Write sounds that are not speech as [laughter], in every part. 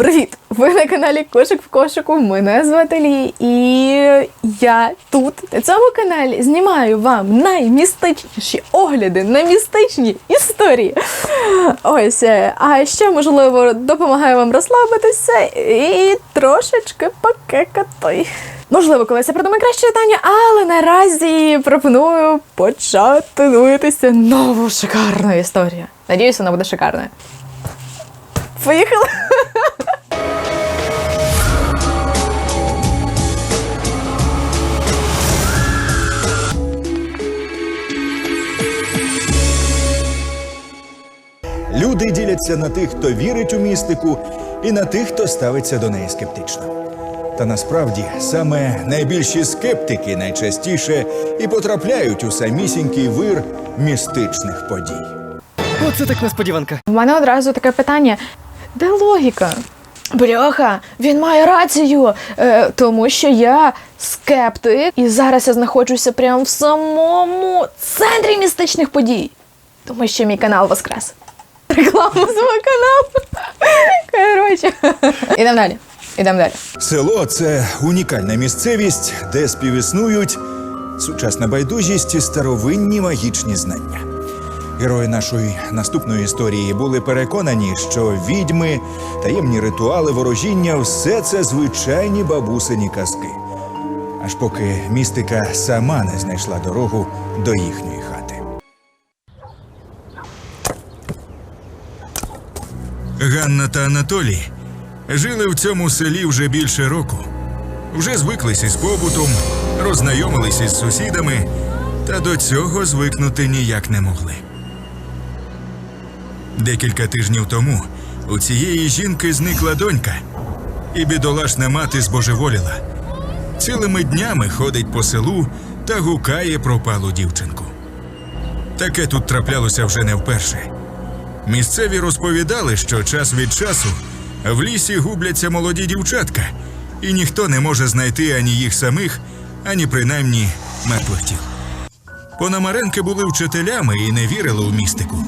Привіт! Ви на каналі Кошик в кошику. Мене звати Лі, і я тут на цьому каналі знімаю вам наймістичніші огляди на містичні історії. Ось, е, а ще можливо допомагаю вам розслабитися і трошечки покекати. Можливо, колись я придумаю краще питання, але наразі пропоную почати дивитися нову шикарну історію. Надіюсь, вона буде шикарною. Поїхали! Люди діляться на тих, хто вірить у містику, і на тих, хто ставиться до неї скептично. Та насправді саме найбільші скептики найчастіше і потрапляють у самісінький вир містичних подій. Оце так несподіванка. У мене одразу таке питання: де логіка? Бляха, він має рацію, е, тому що я скептик, і зараз я знаходжуся прямо в самому центрі містичних подій. Тому що мій канал воскрес. Реклама свого каналу. Коротше. Ідемо далі. Ідемо далі. Село це унікальна місцевість, де співіснують сучасна байдужість і старовинні магічні знання. Герої нашої наступної історії були переконані, що відьми, таємні ритуали ворожіння все це звичайні бабусині казки. Аж поки містика сама не знайшла дорогу до їхньої хати. Ганна та Анатолій жили в цьому селі вже більше року. Вже звиклися з побутом, роззнайомилися з сусідами, та до цього звикнути ніяк не могли. Декілька тижнів тому у цієї жінки зникла донька, і бідолашна мати збожеволіла. Цілими днями ходить по селу та гукає пропалу дівчинку. Таке тут траплялося вже не вперше. Місцеві розповідали, що час від часу в лісі губляться молоді дівчатка, і ніхто не може знайти ані їх самих, ані принаймні мертвих тіл. Пономаренки були вчителями і не вірили у містику,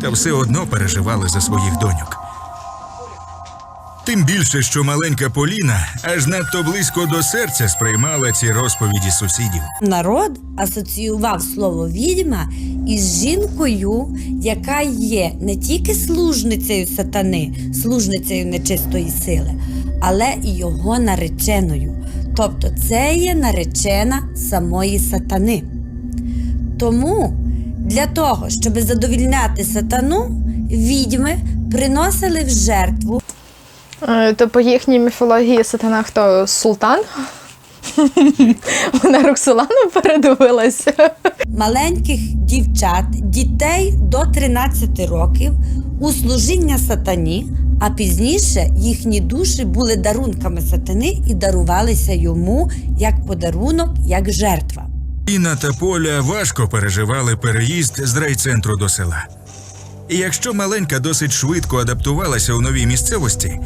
та все одно переживали за своїх доньок. Тим більше, що маленька Поліна аж надто близько до серця сприймала ці розповіді сусідів. Народ асоціював слово відьма із жінкою, яка є не тільки служницею сатани, служницею нечистої сили, але і його нареченою. Тобто це є наречена самої сатани. Тому для того, щоб задовільняти сатану, відьми приносили в жертву Е, То по їхній міфології сатана хто султан? [laughs] Вона Роксолану передивилася. маленьких дівчат, дітей до 13 років у служіння сатані, а пізніше їхні душі були дарунками сатани і дарувалися йому як подарунок, як жертва. Інна та Поля важко переживали переїзд з райцентру до села. І якщо маленька досить швидко адаптувалася у новій місцевості,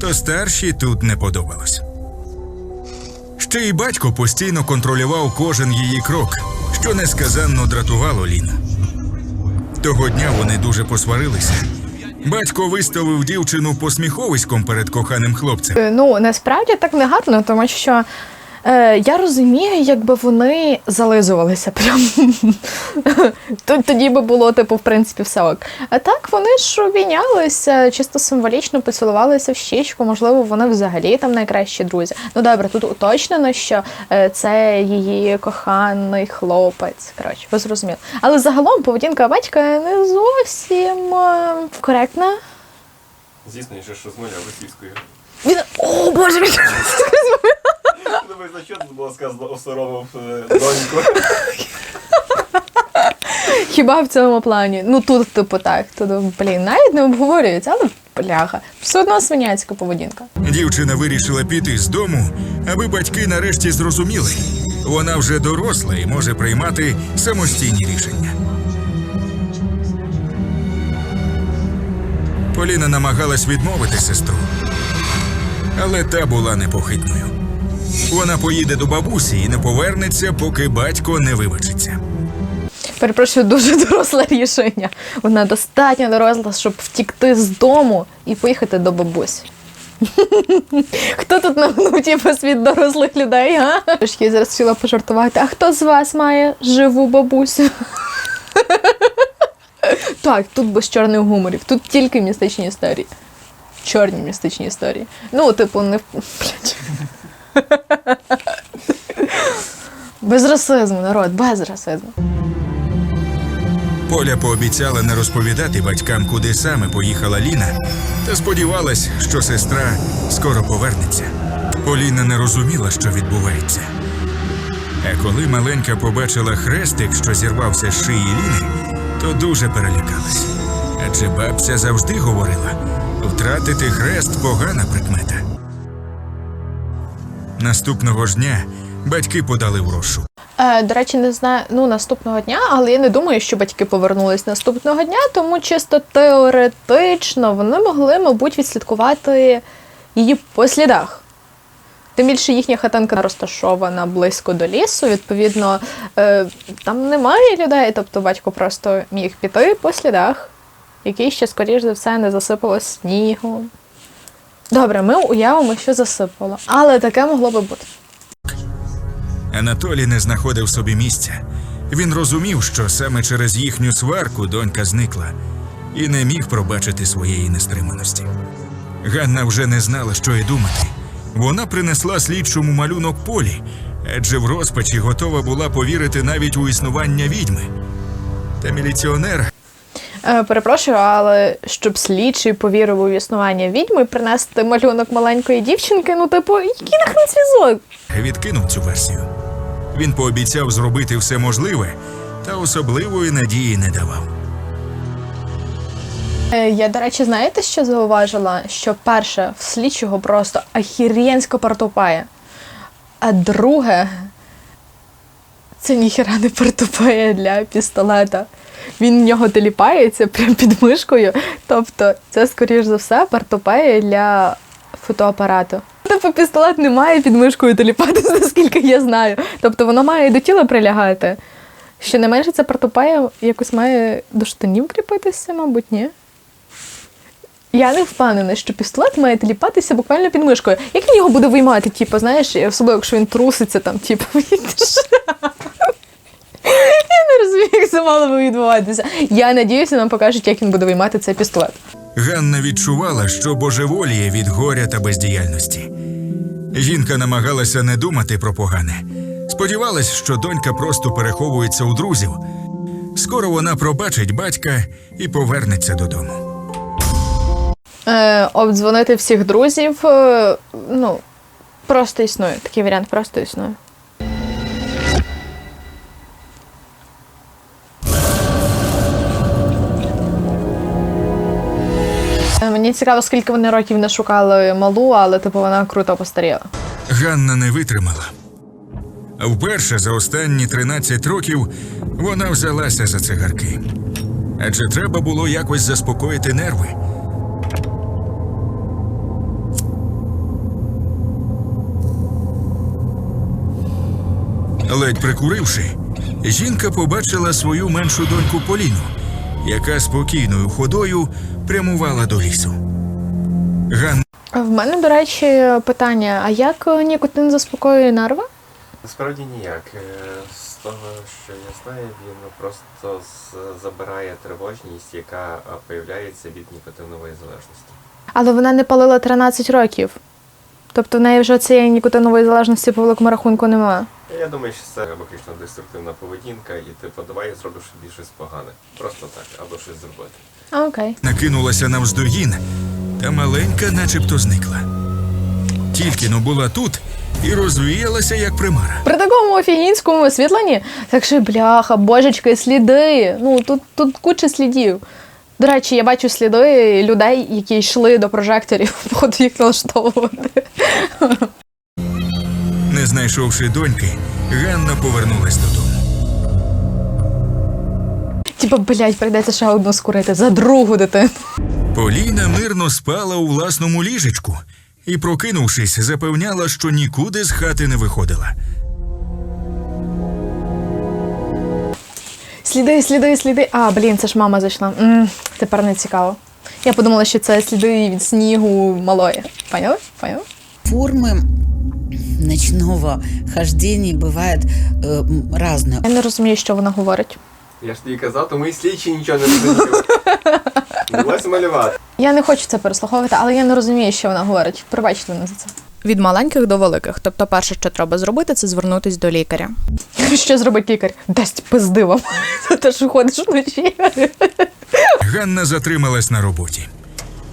то старшій тут не подобалось. Ще й батько постійно контролював кожен її крок, що несказанно дратувало Ліну. Того дня вони дуже посварилися. Батько виставив дівчину посміховиськом перед коханим хлопцем. Е, Ну, насправді так не гарно, тому що е, я розумію, якби вони зализувалися прям. Тоді би було, типу, в принципі, все ок. А так вони ж обійнялися, чисто символічно поцілувалися в щічку, можливо, вони взагалі там найкращі друзі. Ну добре, тут уточнено, що е, це її коханий хлопець. Коротше, ви зрозуміли. Але загалом поведінка батька не зовсім е, коректна. Звісно, що з нуля російською. Він. О, боже мій! [laughs] Думаю, за що тут було сказано осоромив е, доньку. Хіба в цьому плані? Ну тут, типу, так. Тут, блін, навіть не обговорюється, але бляха. Все одно свиняцька поведінка. Дівчина вирішила піти з дому, аби батьки нарешті зрозуміли. Вона вже доросла і може приймати самостійні рішення. Поліна намагалась відмовити сестру, але та була непохитною. Вона поїде до бабусі і не повернеться, поки батько не вибачиться. Перепрошую, дуже доросле рішення. Вона достатньо доросла, щоб втікти з дому і поїхати до бабусі. [laughs] Хто тут нагнув типу, світ дорослих людей, а? Я зараз хотіла пожартувати. А хто з вас має живу бабусю? [laughs] Так, тут без чорних гуморів, тут тільки містичні історії. Чорні містичні історії. Ну, типу, не. [laughs] Без расизму, народ, без расизму. Поля пообіцяла не розповідати батькам, куди саме поїхала Ліна, та сподівалась, що сестра скоро повернеться. Поліна не розуміла, що відбувається. А коли маленька побачила хрестик, що зірвався з шиї Ліни, то дуже перелякалась. Адже бабця завжди говорила: втратити хрест погана прикмета. Наступного ж дня батьки подали в розшук. Е, до речі, не знаю ну наступного дня, але я не думаю, що батьки повернулись наступного дня, тому чисто теоретично вони могли, мабуть, відслідкувати її по слідах. Тим більше їхня хатинка розташована близько до лісу. Відповідно, е, там немає людей, тобто батько просто міг піти по слідах, який ще, скоріш за все, не засипало снігом. Добре, ми уявимо, що засипало, але таке могло би бути. Анатолій не знаходив собі місця. Він розумів, що саме через їхню сварку донька зникла і не міг пробачити своєї нестриманості. Ганна вже не знала, що й думати. Вона принесла слідчому малюнок полі, адже в розпачі готова була повірити навіть у існування відьми. Та міліціонер перепрошую, але щоб слідчий повірив у існування відьми, принести малюнок маленької дівчинки, ну, типу, який нахрен зв'язок? відкинув цю версію. Він пообіцяв зробити все можливе, та особливої надії не давав. Е, Я, до речі, знаєте, що зауважила? Що перше, в слідчого просто ахірєнсько партупає. А друге, це ніхера не партупає для пістолета. Він в нього теліпається прямо під мишкою. Тобто, це, скоріш за все, партупає для фотоапарату. Типу, пістолет не має під мишкою теліпатися, [laughs] наскільки я знаю. Тобто воно має до тіла прилягати. Ще не менше це партупає якось має до штанів кріпитися, мабуть, ні. Я не впевнена, що пістолет має теліпатися буквально під мишкою. Як він його буде виймати, типу, знаєш, особливо, якщо він труситься там, типу, [laughs] Я не розумію, як це мало би відбуватися. Я надіюся, нам покажуть, як він буде виймати цей пістолет. Ганна відчувала, що божеволіє від горя та бездіяльності. Жінка намагалася не думати про погане. Сподівалась, що донька просто переховується у друзів. Скоро вона пробачить батька і повернеться додому. Е, обдзвонити всіх друзів. Е, ну, просто існує. Такий варіант просто існує. Мені цікаво, скільки вони років не шукали малу, але типу вона круто постаріла. Ганна не витримала. Вперше за останні 13 років вона взялася за цигарки. Адже треба було якось заспокоїти нерви. Ледь прикуривши, жінка побачила свою меншу доньку Поліну, яка спокійною ходою прямувала до лісу. Ганна В мене, до речі, питання: а як е, нікотин заспокоює нерви? Насправді ніяк. Е, З того, що я знаю, він просто забирає тривожність, яка появляється від нікотинової залежності. Але вона не палила 13 років. Тобто в неї вже цієї нікотинової залежності по великому рахунку немає. Я думаю, що це виключно деструктивна поведінка, і типу, давай я зроблю щось погане. Просто так, або щось зробити. Окей. накинулася навздогін, та маленька начебто зникла. Тільки но була тут і розвіялася, як примара. При такому офігінському освітленні, так що бляха, божечки, сліди. Ну тут, тут куча слідів. До речі, я бачу сліди людей, які йшли до прожекторів, [laughs] походу їх налаштовувати. Не знайшовши доньки, Ганна повернулась додому. Типа, блядь, прийдеться ще одну скурити за другу дитину. Поліна мирно спала у власному ліжечку і, прокинувшись, запевняла, що нікуди з хати не виходила. Сліди, сліди, сліди. А, блін, це ж мама зайшла. м тепер не цікаво. Я подумала, що це сліди від снігу малої. Поняли? Поняли? Формы ночного хождения бывают э, м, разные. Я не розумію, що вона говорить. Я ж тобі казав, то мої слідчі нічого не [laughs] малювати. Я не хочу це переслуховувати, але я не розумію, що вона говорить. Пробачте мене за це. Від маленьких до великих. Тобто, перше, що треба зробити, це звернутись до лікаря. [laughs] Що зробить лікар? Дасть пизди вам. Те, що ходиш вночі. Ганна затрималась на роботі.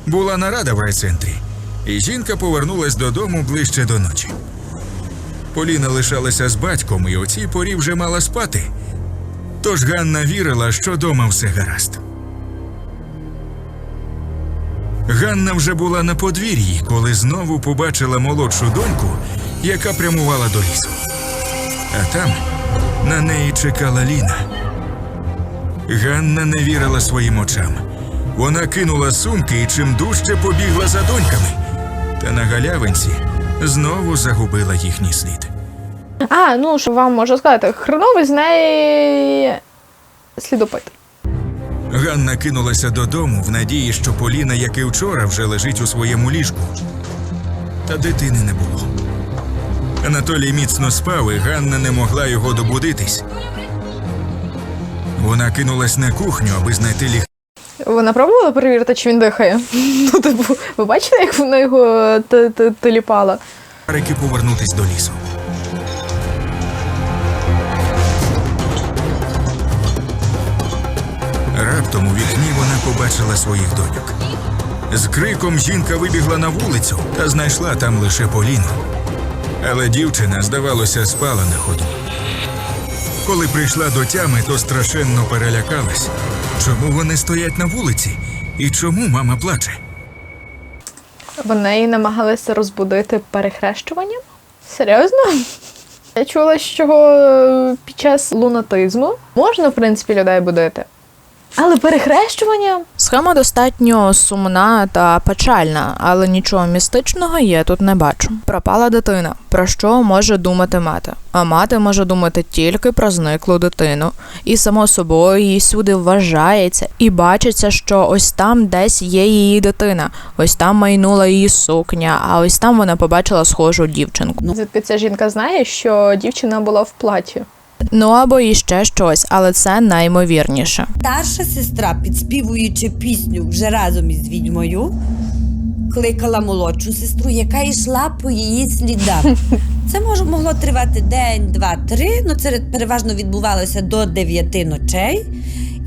Була нарада в райцентрі, і жінка повернулась додому ближче до ночі. Поліна лишалася з батьком і о цій порі вже мала спати. Тож Ганна вірила, що дома все гаразд. Ганна вже була на подвір'ї, коли знову побачила молодшу доньку, яка прямувала до лісу. А там на неї чекала Ліна. Ганна не вірила своїм очам. Вона кинула сумки і чим дужче побігла за доньками. Та на галявинці знову загубила їхній слід. А, ну що вам можу сказати, хреновий з неї слідопит. Ганна кинулася додому в надії, що Поліна, як і вчора, вже лежить у своєму ліжку. Та дитини не було. Анатолій міцно спав, і Ганна не могла його добудитись. Вона кинулась на кухню, аби знайти ліг. Вона пробувала перевірити, чи він дихає. Ну, типу, ви бачите, як вона його теліпала? Рики повернутись до лісу. Раптом вікні вона побачила своїх доньок. З криком жінка вибігла на вулицю та знайшла там лише Поліну. Але дівчина, здавалося, спала на ходу. Коли прийшла до тями, то страшенно перелякалась. Чому вони стоять на вулиці? І чому мама плаче? Вони намагалися розбудити перехрещуванням? Серйозно? Я чула, що е, під час лунатизму можна, в принципі, людей будити. Але перехрещування? Схема достатньо сумна та печальна, але нічого містичного я тут не бачу. Пропала дитина. Про що може думати мати? А мати може думати тільки про зниклу дитину. І само собою їй сюди вважається і бачиться, що ось там десь є її дитина, ось там майнула її сукня, а ось там вона побачила схожу дівчинку. Звідки ця жінка знає, що дівчина була в платі? Ну або іще щось, але це наймовірніше. Старша сестра, підспівуючи пісню вже разом із відьмою, кликала молодшу сестру, яка йшла по її слідам. [laughs] Це мож, могло тривати день, два, три. Ну це переважно відбувалося до дев'яти ночей.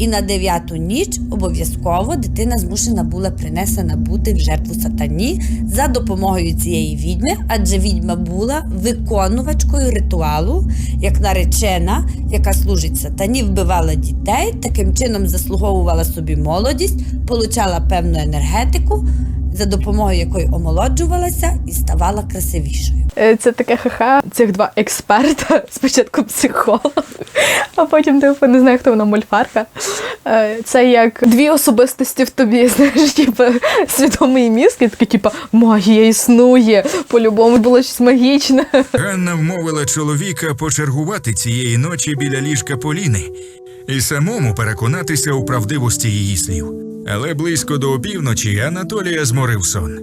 І на дев'яту ніч обов'язково дитина змушена була принесена бути в жертву сатані за допомогою цієї відьми, адже відьма була виконувачкою ритуалу, як наречена, яка служить сатані, вбивала дітей, таким чином заслуговувала собі молодість, получала певну енергетику, за допомогою якої омолоджувалася і ставала красивішою. Е, Це таке ха-ха. Цих два експерта. [laughs] Спочатку психолог, а потім типу, не знаю, хто вона мульфарка. Е, Це як дві особистості в тобі, [laughs] знаєш, типу, свідомий мізк, і такий, типу, магія існує. По-любому було щось магічне. Ганна вмовила чоловіка почергувати цієї ночі біля ліжка Поліни і самому переконатися у правдивості її слів. Але близько до опівночі Анатолія зморив сон.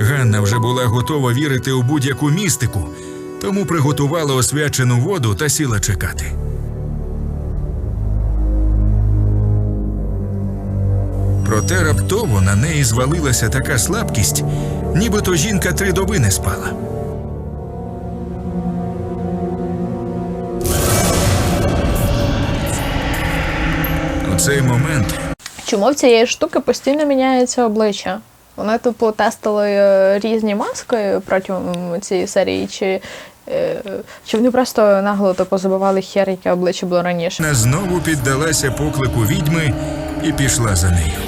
Ганна вже була готова вірити у будь-яку містику, тому приготувала освячену воду та сіла чекати. Проте раптово на неї звалилася така слабкість, нібито жінка три доби не спала. У цей момент Чому в цієї штуки постійно міняється обличчя? Вони, типу, тестили е, різні маски протягом цієї серії, чи, е, чи вони просто нагло типу, забивали хер, яке обличчя було раніше? Вона знову піддалася поклику відьми і пішла за нею.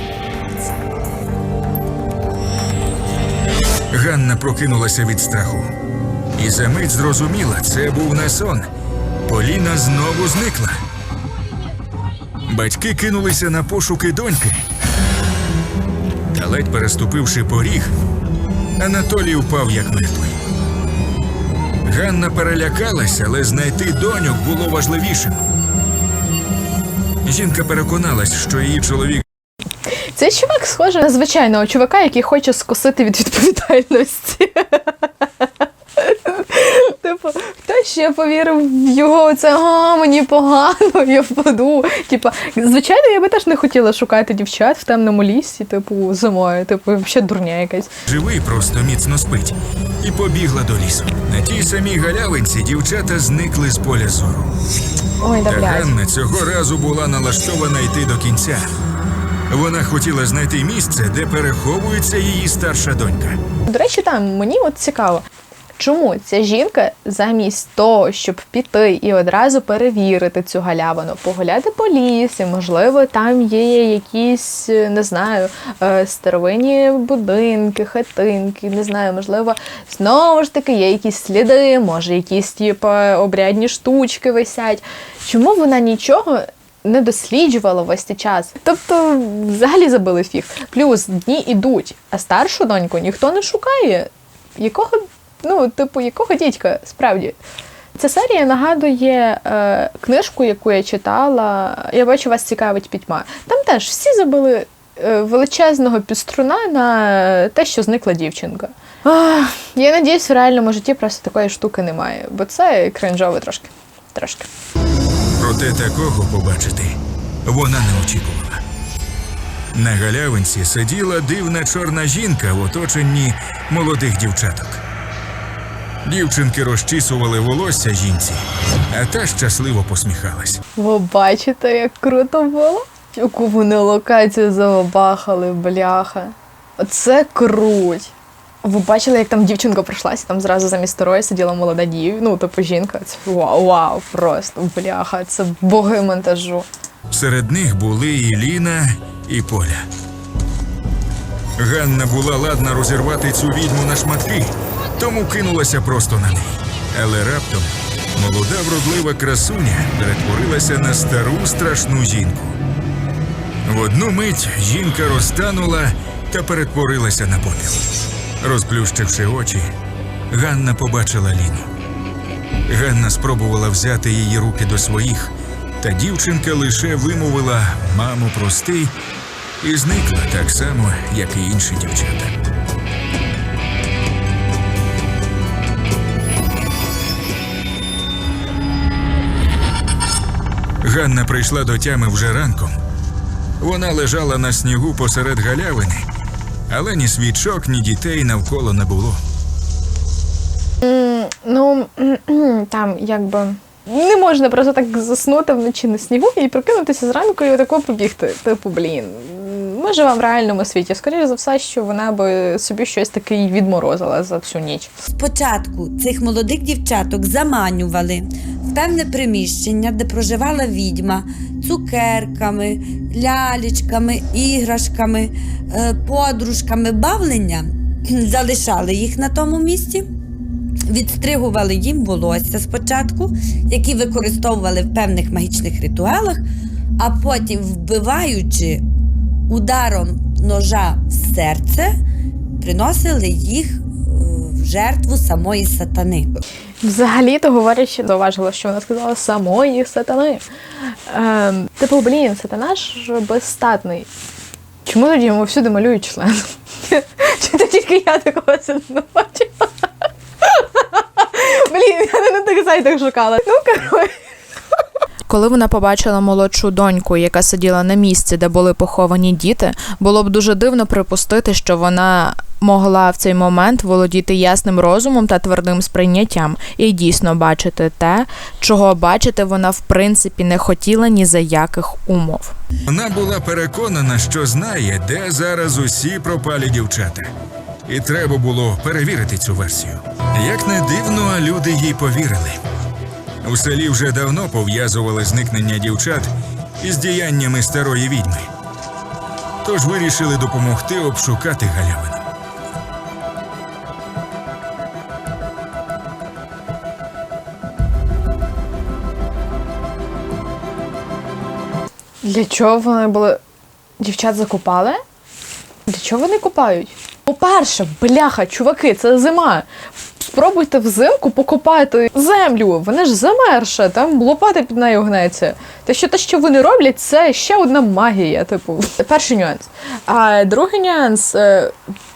Ганна прокинулася від страху. І за мить зрозуміла, це був не сон. Поліна знову зникла. Батьки кинулися на пошуки доньки. Та ледь переступивши поріг, Анатолій впав як мертвий. Ганна перелякалася, але знайти доньок було важливішим. Жінка переконалась, що її чоловік Цей чувак схожий на звичайного чувака, який хоче скосити від відповідальності. [laughs] Типу, ще повірив в його це а, мені погано, [laughs] я впаду. Типу, звичайно, я би теж не хотіла шукати дівчат в темному лісі, типу, зимою, типу, взагалі дурня якась. Живий просто міцно спить і побігла до лісу. На тій самій галявинці дівчата зникли з поля зору. Ой, да Та блядь. Ганна цього разу була налаштована йти до кінця. Вона хотіла знайти місце, де переховується її старша донька. До речі, там мені от цікаво, чому ця жінка замість того, щоб піти і одразу перевірити цю галявину, погуляти по лісі, можливо, там є якісь, е, не знаю, е, старовинні будинки, хатинки, не знаю, можливо, знову ж таки є якісь сліди, може, якісь типу, обрядні штучки висять. Чому вона нічого не досліджувала весь цей час. Тобто, взагалі забили фіг. Плюс дні ідуть, а старшу доньку ніхто не шукає. Якого, ну, типу, якого дідька, справді. Ця серія нагадує е, книжку, яку я читала. Я бачу, вас цікавить пітьма. Там теж всі забили е, величезного піструна на те, що зникла дівчинка. Ах, я надіюсь, в реальному житті просто такої штуки немає, бо це кринжово трошки. Трошки. Проте такого побачити вона не очікувала. На галявинці сиділа дивна чорна жінка в оточенні молодих дівчаток. Дівчинки розчісували волосся жінці, а та щасливо посміхалась. Ви бачите, як круто було? Яку вони локацію забахали, бляха. Оце круть. Ви бачили, як там дівчинка пройшлася, там зразу замість старої сиділа молода дів, ну, типу жінка. Це вау, вау, просто бляха, це боги монтажу. Серед них були і Ліна, і Поля. Ганна була ладна розірвати цю відьму на шматки, тому кинулася просто на неї. Але раптом молода вродлива красуня перетворилася на стару страшну жінку. В одну мить жінка розтанула та перетворилася на попіл. Розплющивши очі, Ганна побачила Ліну. Ганна спробувала взяти її руки до своїх, та дівчинка лише вимовила мамо, прости і зникла так само, як і інші дівчата. Ганна прийшла до тями вже ранком. Вона лежала на снігу посеред галявини, але ні свічок, ні дітей навколо не було. Ну, там якби. Не можна просто так заснути вночі на снігу і прокинутися зранку і отако побігти. Типу, блін, ми живемо в реальному світі. Скоріше за все, що вона би собі щось таке й відморозила за всю ніч. Спочатку цих молодих дівчаток заманювали певне приміщення, де проживала відьма, цукерками, лялечками, іграшками, е, подружками, бавлення. [clears throat] Залишали їх на тому місці. Відстригували їм волосся спочатку, які використовували в певних магічних ритуалах, а потім, вбиваючи ударом ножа в серце, приносили їх жертву самої сатани. Взагалі-то говорячи, зауважила, що вона сказала самої сатани. Ем, типу, блін, сатана ж безстатний. Чому тоді йому всюди малюють член? [laughs] Чи то тільки я такого сильно не бачила? [laughs] Блін, я не на тих сайтах шукала. Ну, коротше. Коли вона побачила молодшу доньку, яка сиділа на місці, де були поховані діти, було б дуже дивно припустити, що вона могла в цей момент володіти ясним розумом та твердим сприйняттям і дійсно бачити те, чого бачити вона в принципі не хотіла ні за яких умов. Вона була переконана, що знає, де зараз усі пропалі дівчата. І треба було перевірити цю версію. Як не дивно, люди їй повірили. У селі вже давно пов'язували зникнення дівчат із діяннями старої відьми. Тож вирішили допомогти обшукати галявину. Для чого вони були. Дівчат закопали? Для чого вони копають? По-перше, бляха, чуваки, це зима. спробуйте взимку покопати землю. Вона ж замерша, там лопата під нею гнеться. Та що те, що вони роблять, це ще одна магія. Типу, перший нюанс. А другий нюанс. е,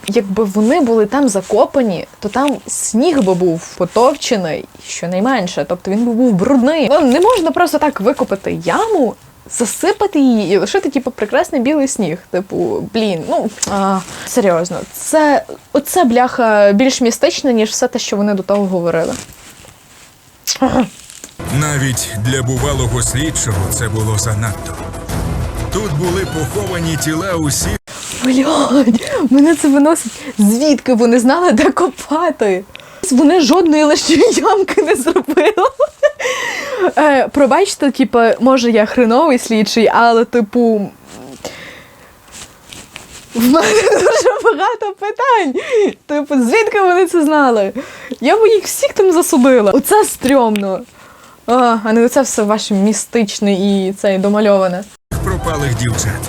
Якби вони були там закопані, то там сніг би був потовчений, щонайменше. Тобто він би був брудний. Ну, не можна просто так викопати яму, засипати її і лишити, типу, прекрасний білий сніг. Типу, блін, ну а, серйозно, це оце бляха більш містичне, ніж все те, що вони до того говорили. Навіть для бувалого слідчого це було занадто. Тут були поховані тіла усіх, Блядь, мене це виносить. Звідки вони знали, де копати? Вони жодної лишньої ямки не зробили. Е, пробачте, типу, може я хреновий слідчий, але, типу. В мене дуже багато питань. Типу, звідки вони це знали? Я б їх всіх там засудила. Оце стрьомно. А, а не оце все ваше містичне і це домальоване. пропалих дівчат.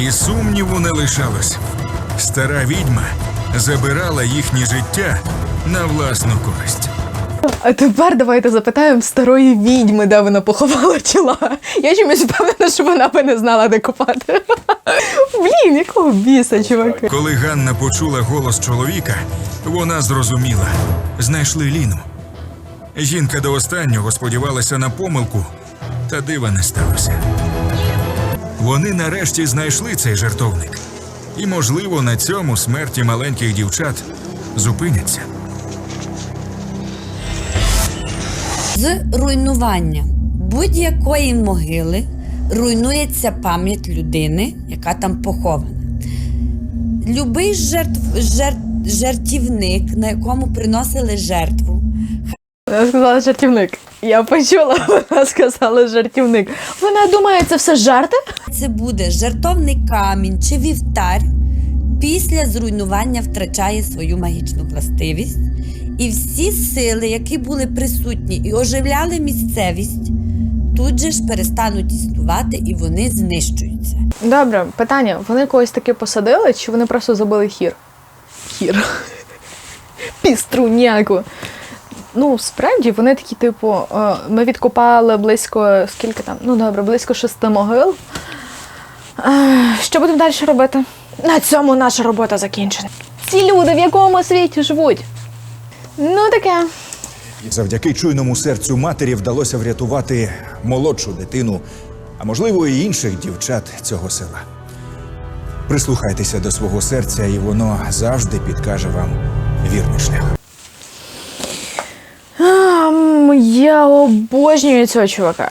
І сумніву не лишалось. Стара відьма забирала їхнє життя на власну користь. А тепер давайте запитаємо старої відьми, де вона поховала тіла. Я чомусь впевнена, що вона би не знала, де копати. Блін, якого біса, чуваки. Коли Ганна почула голос чоловіка, вона зрозуміла знайшли Ліну. Жінка до останнього сподівалася на помилку, та дива не сталося. Вони нарешті знайшли цей жертовник. І, можливо, на цьому смерті маленьких дівчат зупиняться. З руйнування будь-якої могили руйнується пам'ять людини, яка там похована. Любий жертв, жертв, жертівник, на якому приносили жертву, [laughs] Вона сказала жартівник. Я почула, вона сказала жартівник. Вона думає, це все жарти? це буде жертовний камінь чи вівтар, після зруйнування втрачає свою магічну властивість, і всі сили, які були присутні і оживляли місцевість, тут же ж перестануть існувати і вони знищуються. Добре, питання: вони когось таки посадили, чи вони просто забили хір? Хір. Піструняку. Ну, справді, вони такі, типу, е, ми відкопали близько, скільки там? Ну добре, близько шести могил. Е, Що будемо далі робити? На цьому наша робота закінчена. Ці люди в якому світі живуть? Ну таке. Завдяки чуйному серцю матері вдалося врятувати молодшу дитину, а можливо, і інших дівчат цього села. Прислухайтеся до свого серця, і воно завжди підкаже вам вірний шлях. Ам, Я обожнюю цього чувака.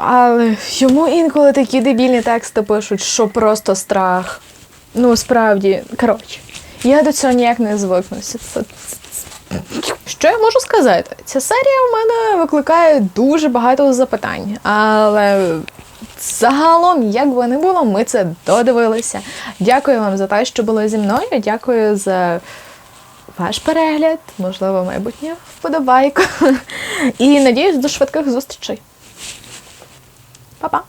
Але йому інколи такі дебільні тексти пишуть, що просто страх. Ну, справді, коротше, я до цього ніяк не звикнуся. Це- Що я можу сказати? Ця серія в мене викликає дуже багато запитань, але загалом, як би не було, ми це додивилися. Дякую вам за те, що були зі мною. Дякую за ваш перегляд, можливо, майбутнє вподобайку. І надіюсь до швидких зустрічей. Па-па!